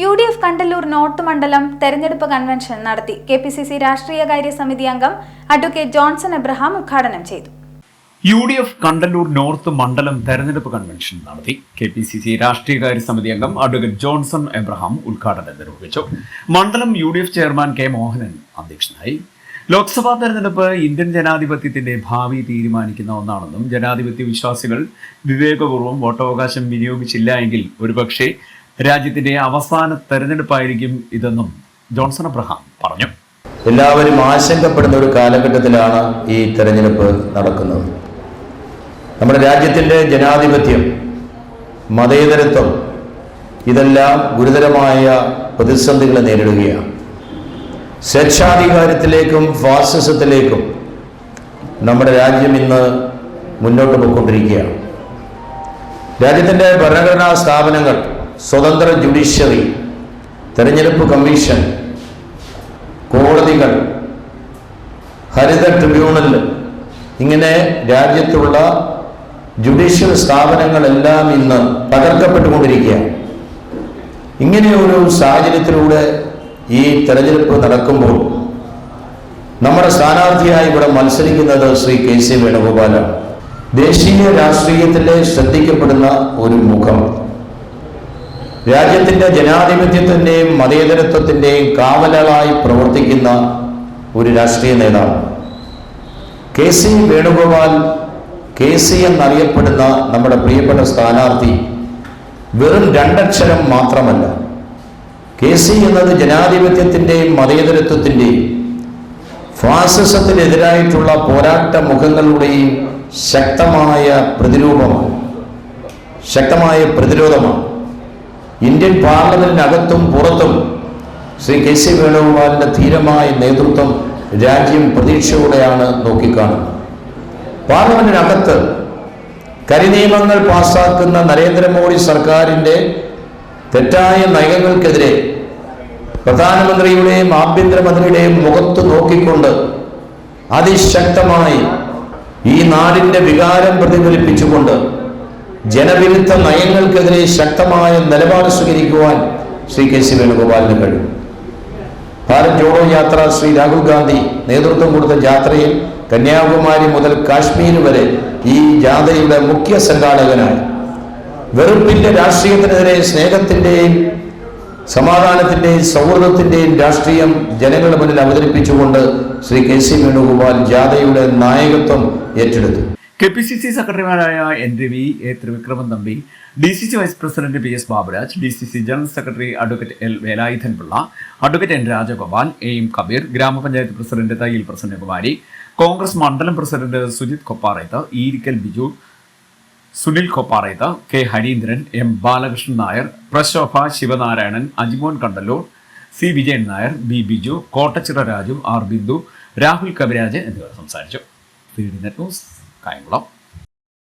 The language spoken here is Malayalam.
U D F Kandallur north മണ്ഡലം തെരഞ്ഞെടുപ്പ് കൺവെൻഷൻ നടത്തി. കെ പി സി സി രാഷ്ട്രീയകാര്യ സമിതി അംഗം അഡ്വക്കേറ്റ് ജോൺസൺ എബ്രഹാം ഉദ്ഘാടനം ചെയ്തു. U D F Kandallur north മണ്ഡലം തെരഞ്ഞെടുപ്പ് കൺവെൻഷൻ നടത്തി. കെ പി സി സി രാഷ്ട്രീയകാര്യ സമിതി അംഗം അഡ്വക്കേറ്റ് ജോൺസൺ എബ്രഹാം ഉദ്ഘാടനം നിർവഹിച്ചു. മണ്ഡലം U D F chairman K Mohanan അധ്യക്ഷനായി. ലോക്സഭാ തെരഞ്ഞെടുപ്പ് ഇന്ത്യൻ ജനാധിപത്യത്തിന്റെ ഭാവി തീരുമാനിക്കുന്ന ഒന്നാണെന്നും ജനാധിപത്യ വിശ്വാസികൾ വിവേകപൂർവം വോട്ടവകാശം വിനിയോഗിച്ചില്ല എങ്കിൽ ഒരുപക്ഷെ രാജ്യത്തിന്റെ അവസാന തെരഞ്ഞെടുപ്പായിരിക്കും ഇതെന്നും ജോൺസൺ അബ്രഹാം പറഞ്ഞു. എല്ലാവരും ആശങ്കപ്പെടുന്ന ഒരു കാലഘട്ടത്തിലാണ് ഈ തെരഞ്ഞെടുപ്പ് നടക്കുന്നത്. നമ്മുടെ രാജ്യത്തിന്റെ ജനാധിപത്യം മതേതരത്വം ഇതെല്ലാം ഗുരുതരമായ പ്രതിസന്ധികളെ നേരിടുകയാണ്. സ്വേച്ഛാധികാരത്തിലേക്കും ഫാസിസത്തിലേക്കും നമ്മുടെ രാജ്യം ഇന്ന് മുന്നോട്ട് പോയിക്കൊണ്ടിരിക്കുകയാണ്. രാജ്യത്തിന്റെ ഭരണഘടനാ സ്ഥാപനങ്ങൾ സ്വതന്ത്ര ജുഡീഷ്യറി തെരഞ്ഞെടുപ്പ് കമ്മീഷൻ കോടതികൾ ഹരിത ട്രിബ്യൂണൽ ഇങ്ങനെ രാജ്യത്തുള്ള ജുഡീഷ്യൽ സ്ഥാപനങ്ങളെല്ലാം ഇന്ന് തകർക്കപ്പെട്ടുകൊണ്ടിരിക്കുകയാണ്. ഇങ്ങനെയൊരു സാഹചര്യത്തിലൂടെ ഈ തെരഞ്ഞെടുപ്പ് നടക്കുമ്പോൾ നമ്മുടെ സ്ഥാനാർത്ഥിയായി ഇവിടെ മത്സരിക്കുന്നത് ശ്രീ കെ സി വേണുഗോപാലാണ്. ദേശീയ രാഷ്ട്രീയത്തിലെ ശ്രദ്ധിക്കപ്പെടുന്ന ഒരു മുഖം. രാജ്യത്തിന്റെ ജനാധിപത്യത്തിന്റെയും മതേതരത്വത്തിന്റെയും കാവലാളായി പ്രവർത്തിക്കുന്ന ഒരു രാഷ്ട്രീയ നേതാവ്. K C Venugopal K C എന്നറിയപ്പെടുന്ന നമ്മുടെ പ്രിയപ്പെട്ട സ്ഥാനാർത്ഥി വെറും രണ്ടക്ഷരം മാത്രമല്ല. കെ സി എന്നത് ജനാധിപത്യത്തിന്റെയും മതേതരത്വത്തിന്റെയും ഫാസിസത്തിനെതിരായിട്ടുള്ള പോരാട്ട മുഖങ്ങളുടെയും ശക്തമായ പ്രതിരൂപമാണ്. ശക്തമായ പ്രതിരോധമാണ്. ഇന്ത്യൻ പാർലമെന്റിനകത്തും പുറത്തും ശ്രീ കെ സി വേണുഗോപാലിന്റെ ധീരമായ നേതൃത്വം രാജ്യം പ്രതീക്ഷയോടെയാണ് നോക്കിക്കാണുന്നത്. പാർലമെന്റിനകത്ത് കരിനിയമങ്ങൾ പാസാക്കുന്ന നരേന്ദ്രമോദി സർക്കാരിന്റെ തെറ്റായ നയങ്ങൾക്കെതിരെ പ്രധാനമന്ത്രിയുടെയും ആഭ്യന്തരമന്ത്രിയുടെയും മുഖത്ത് നോക്കിക്കൊണ്ട് അതിശക്തമായി ഈ നാടിന്റെ വികാരം പ്രതിഫലിപ്പിച്ചുകൊണ്ട് ജനവിരുദ്ധ നയങ്ങൾക്കെതിരെ ശക്തമായ നിലപാട് സ്വീകരിക്കുവാൻ ശ്രീ കെ സി വേണുഗോപാലിന് കഴിയും. ഭാരത് ജോഡോ യാത്ര ശ്രീ രാഹുൽ ഗാന്ധി നേതൃത്വം കൊടുത്ത യാത്രയിൽ കന്യാകുമാരി മുതൽ കാശ്മീർ വരെ ഈ ജാഥയുടെ മുഖ്യ സംഘാടകനായി. വെറുപ്പിന്റെ രാഷ്ട്രീയത്തിനെതിരെ സ്നേഹത്തിന്റെയും സമാധാനത്തിന്റെയും സൗഹൃദത്തിന്റെയും രാഷ്ട്രീയം ജനങ്ങളുടെ മുന്നിൽ അവതരിപ്പിച്ചുകൊണ്ട് ശ്രീ കെ സി വേണുഗോപാൽ ജാഥയുടെ നായകത്വം ഏറ്റെടുത്തു. കെ പി സി സി സെക്രട്ടറിമാരായ N Ravi A Thrivikraman Thampi D C C vice president P S Baburaj D C C general secretary advocate L Velayudhan Pillai advocate N Rajagopal A M Kabeer grama panchayat president Thayyil Prasannakumari Congress മണ്ഡലം president Sujith Kopparayath Eerikkal Biju Sunil Kopparayath K Harindran M Balakrishnan Nair Prashobha Sivanarayanan Ajimon Kandallur C Vijayan Nair B Biju Kottachira Raju R Bindu Rahul Kaviraj എന്നിവർ സംസാരിച്ചു. Bạn.